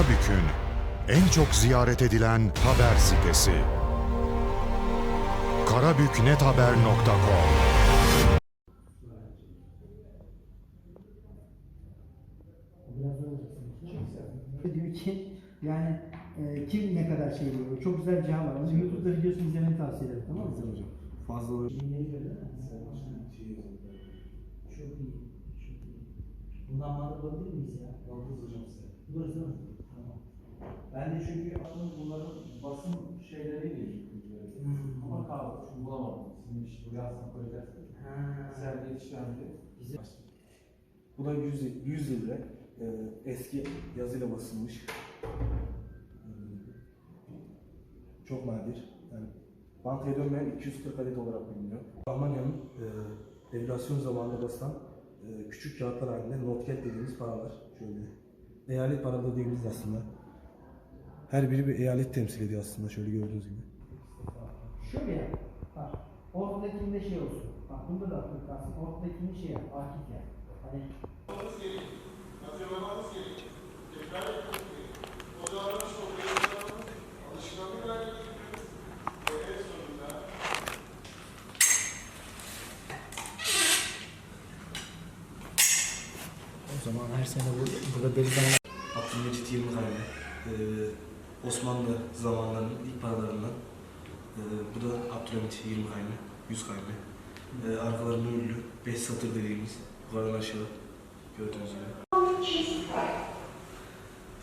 Karabük'ün en çok ziyaret edilen haber sitesi. karabüknethaber.com Diyor ki yani e, kim ne kadar şey diyor. Çok güzel bir cevap var. Onun YouTube'da videosunu izlemeni tavsiye ederim. Tamam mı? Güzel hocam. Fazla Çok iyi. Çok iyi. Bundan mağdur olabilir miyiz ya? Yalnız hocam size. Mi? Tamam. Ben de çünkü aslında bunların basın şeyleriyle ilgili Hmm. Ama kaldı. Çünkü bulamadım. Sizin işte buraya aslında koyacaksınız. Sergi. Güzel. Bu da 100, 100 lira. Ee, eski yazıyla basılmış. Ee, Çok nadir. Yani bankaya dönmeyen 240 adet olarak biliniyor. Almanya'nın e, devalüasyon zamanında basılan e, küçük kağıtlar halinde notket dediğimiz paralar. Şöyle. Eyalet paraları diyebiliriz aslında. Her biri bir eyalet temsil ediyor aslında şöyle gördüğünüz gibi. Şöyle yap. Bak. Ortadakinde şey olsun. Bak bunda da aklın kalsın. Ortadakinde şey yap. Akif yap. Hani O zaman her sene burada, burada belli zaman Abdülmecit 20 kalemi. Ee, Osmanlı zamanlarının ilk paralarından. Ee, bu da Abdülhamit 20 kalemi, 100 kalemi. Ee, arkalarında ünlü 5 satır dediğimiz yukarıdan aşağı gördüğünüz gibi.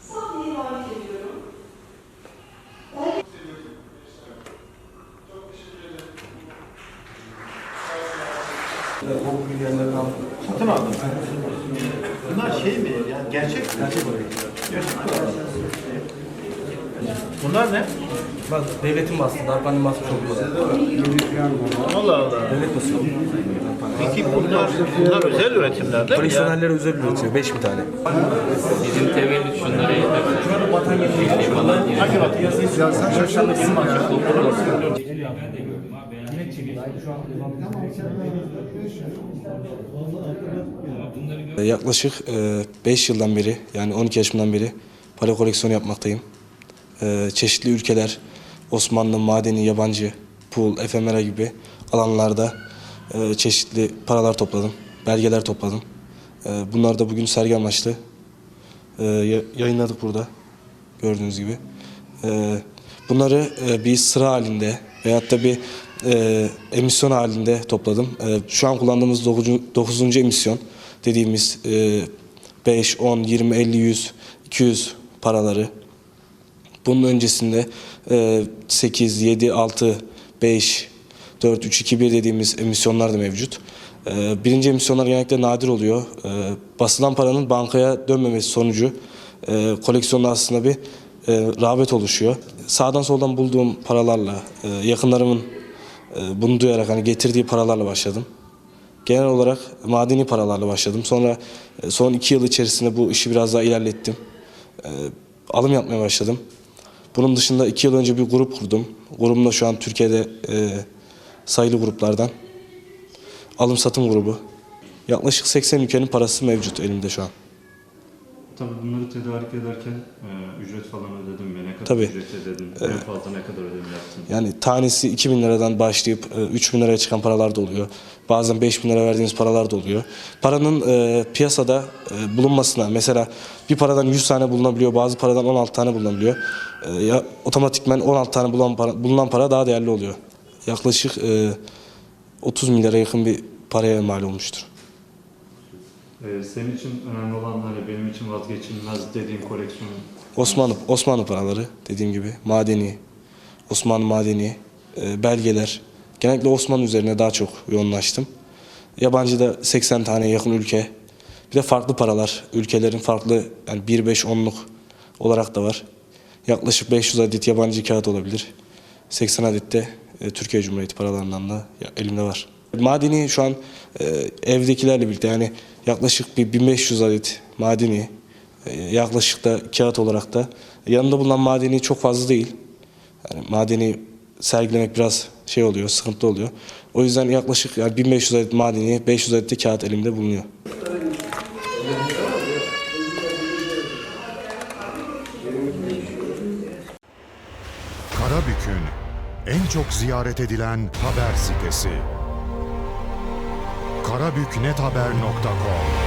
Sahneye davet ediyorum. O altı. Satın aldım. Bunlar şey mi? Yani gerçek mi? Gerçek olarak. Bunlar ne? Bak devletin bastı, darpanın bastı çok güzel. Allah Allah. Devlet basıyor. Peki bunlar, bunlar özel üretimler değil mi ya? Özel üretiyor, 5000 tane. Bizim tevellüt şunlara yeter. Vakit yazıyı ya Yaklaşık 5 yıldan beri yani 12 yaşımdan beri para koleksiyonu yapmaktayım. Ee, Çeşitli ülkeler, Osmanlı, madeni, yabancı, pul, efemera gibi alanlarda e, çeşitli paralar topladım, belgeler topladım. Ee, Bunlar da bugün sergi amaçlı e, ya- yayınladık burada gördüğünüz gibi. Ee, Bunları e, bir sıra halinde veyahut da bir e, emisyon halinde topladım. E, Şu an kullandığımız 9. emisyon dediğimiz e, 5, 10, 20, 50, 100, 200 paraları. Bunun öncesinde e, 8, 7, 6, 5, 4, 3, 2, 1 dediğimiz emisyonlar da mevcut. E, Birinci emisyonlar genellikle nadir oluyor. E, Basılan paranın bankaya dönmemesi sonucu e, koleksiyonda aslında bir rağbet oluşuyor. Sağdan soldan bulduğum paralarla, yakınlarımın bunu duyarak hani getirdiği paralarla başladım. Genel olarak madeni paralarla başladım. Sonra son iki yıl içerisinde bu işi biraz daha ilerlettim. Alım yapmaya başladım. Bunun dışında iki yıl önce bir grup kurdum. Grubum da şu an Türkiye'de e, sayılı gruplardan. Alım satım grubu. Yaklaşık 80 ülkenin parası mevcut elimde şu an. Tabii bunları tedarik ederken e, ücret falan ödedin mi? Ne kadar Tabii. ücret ödedin? En fazla ne kadar ödeme yaptın? Yani tanesi 2000 liradan başlayıp e, 3000 liraya çıkan paralar da oluyor. Bazen 5000 lira verdiğiniz paralar da oluyor. Paranın e, piyasada e, bulunmasına mesela bir paradan 100 tane bulunabiliyor, bazı paradan 16 tane bulunabiliyor. E, ya otomatikmen 16 tane bulunan para, bulunan para daha değerli oluyor. Yaklaşık e, 30 milyara yakın bir paraya mal olmuştur. E, senin için önemli olan hani benim için vazgeçilmez dediğin koleksiyon Osmanlı Osmanlı paraları dediğim gibi madeni, Osmanlı madeni, e, belgeler. Genellikle Osmanlı üzerine daha çok yoğunlaştım. Yabancı da 80 tane yakın ülke. Bir de farklı paralar, ülkelerin farklı yani 1 5 10'luk olarak da var. Yaklaşık 500 adet yabancı kağıt olabilir. 80 adet de e, Türkiye Cumhuriyeti paralarından da elimde var. Madeni şu an e, evdekilerle birlikte yani yaklaşık bir 1500 adet madeni e, yaklaşık da kağıt olarak da yanında bulunan madeni çok fazla değil. Yani madeni sergilemek biraz şey oluyor, sıkıntı oluyor. O yüzden yaklaşık yani 1500 adet madeni, 500 adet de kağıt elimde bulunuyor. Karabük'ün en çok ziyaret edilen haber sitesi. karabüknethaber.com